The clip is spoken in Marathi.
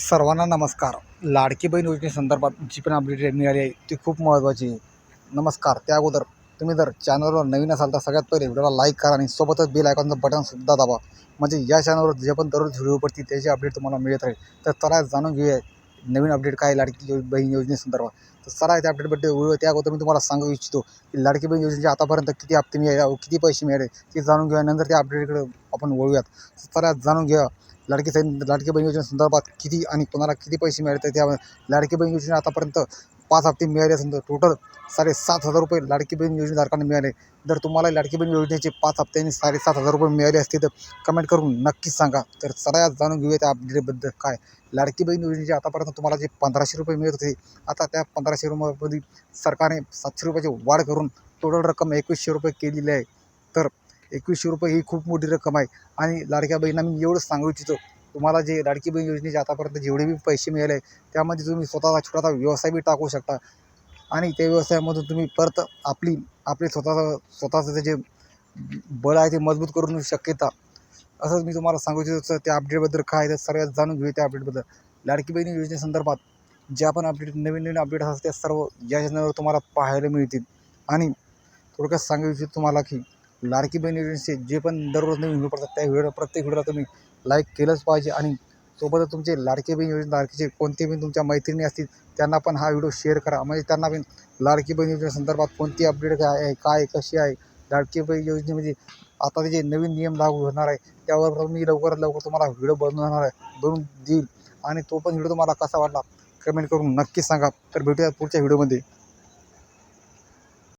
सर्वांना नमस्कार. लाडकी बहीण योजनेसंदर्भात जी पण अपडेट मिळाली आहे ती खूप महत्त्वाची आहे. नमस्कार. त्या अगोदर तुम्ही जर चॅनलवर नवीन असाल तर सगळ्यात पहिले व्हिडिओला लाईक करा आणि सोबतच बेल आयकॉनचं बटनसुद्धा दाबा. म्हणजे या चॅनलवर जे पण दररोज व्हिडिओ पडतील त्याची अपडेट तुम्हाला मिळत राहील. तर चला जाणून घेऊया नवीन अपडेट काय आहे लाडकी यो- बहीण योजनेसंदर्भात तर चला त्या अपडेटबद्दल व्हिडिओ त्या अगोदर मी तुम्हाला सांगू इच्छितो की लाडकी बहीण योजनेचे आतापर्यंत किती हप्ते मिळाले किती पैसे मिळाले ते जाणून घेऊया. नंतर त्या अपडेटकडे आपण वळूयात. तर चला जाणून घ्या लाडकी सैन लाडकी बहीण योजनेसंदर्भात किती आणि कोणाला किती पैसे मिळाले आहेत त्या लाडकी बहीण योजने आतापर्यंत पाच हप्ते मिळाले असेल तर टोटल साडेसात हजार रुपये लाडकी बहीण योजनेधारकांना मिळाले. जर तुम्हाला लाडकी बहीण योजनेचे पाच हप्त्यांनी साडेसात हजार रुपये मिळाले असतील तर कमेंट करून नक्कीच सांगा. तर चला आज जाणून घेऊया त्या अपडेटबद्दल काय? लाडकी बहीण योजनेचे आतापर्यंत तुम्हाला जे पंधराशे रुपये मिळत होते आता त्या पंधराशे रुपयामध्ये सरकारने सातशे रुपयाची वाढ करून टोटल रक्कम एकवीसशे रुपये केलेली आहे. तर एकवीसशे रुपये ही खूप मोठी रक्कम आहे. आणि लाडक्या बहिणींना मी एवढंच सांगू इच्छितो तुम्हाला जे लाडकी बहीण योजनेचे आतापर्यंत जेवढे बी पैसे मिळाले त्यामध्ये तुम्ही स्वतःचा छोटासा व्यवसाय बी टाकू शकता. आणि त्या व्यवसायामधून तुम्ही परत आपली आपले स्वतःचं स्वतःचं जे बळ आहे ते मजबूत करून शक्यता असंच मी तुम्हाला सांगू इच्छितो त्या अपडेटबद्दल काय आहे तर सर्वात जाणून घेऊ त्या अपडेटबद्दल लाडकी बहिणी योजनेसंदर्भात ज्या पण अपडेट नवीन नवीन अपडेट असतात त्या सर्व या चॅनलवर तुम्हाला पाहायला मिळतील. आणि थोडक्यात सांगू इच्छितो तुम्हाला की लाडकी बहीण एजन्सी जे पण दररोज नवीन व्हिडिओ पडतात त्या व्हिडिओ प्रत्येक व्हिडिओला तुम्ही लाईक केलंच पाहिजे आणि सोबतच तुमचे लाडके बहीण योजना लाडकीचे कोणते पण तुमच्या मैत्रिणी असतील त्यांना पण हा व्हिडिओ शेअर करा. म्हणजे त्यांना पण लाडकी बहीण योजनेसंदर्भात कोणती अपडेट काय आहे काय कशी आहे? लाडकी बहीण योजनेमध्ये म्हणजे आता जे नवीन नियम लागू होणार आहे त्यावर मी लवकरात लवकर तुम्हाला व्हिडिओ बनवणार आहे बनवून देईल. आणि तो पण व्हिडिओ तुम्हाला कसा वाटला कमेंट करून नक्की सांगा. तर भेटूया पुढच्या व्हिडिओमध्ये.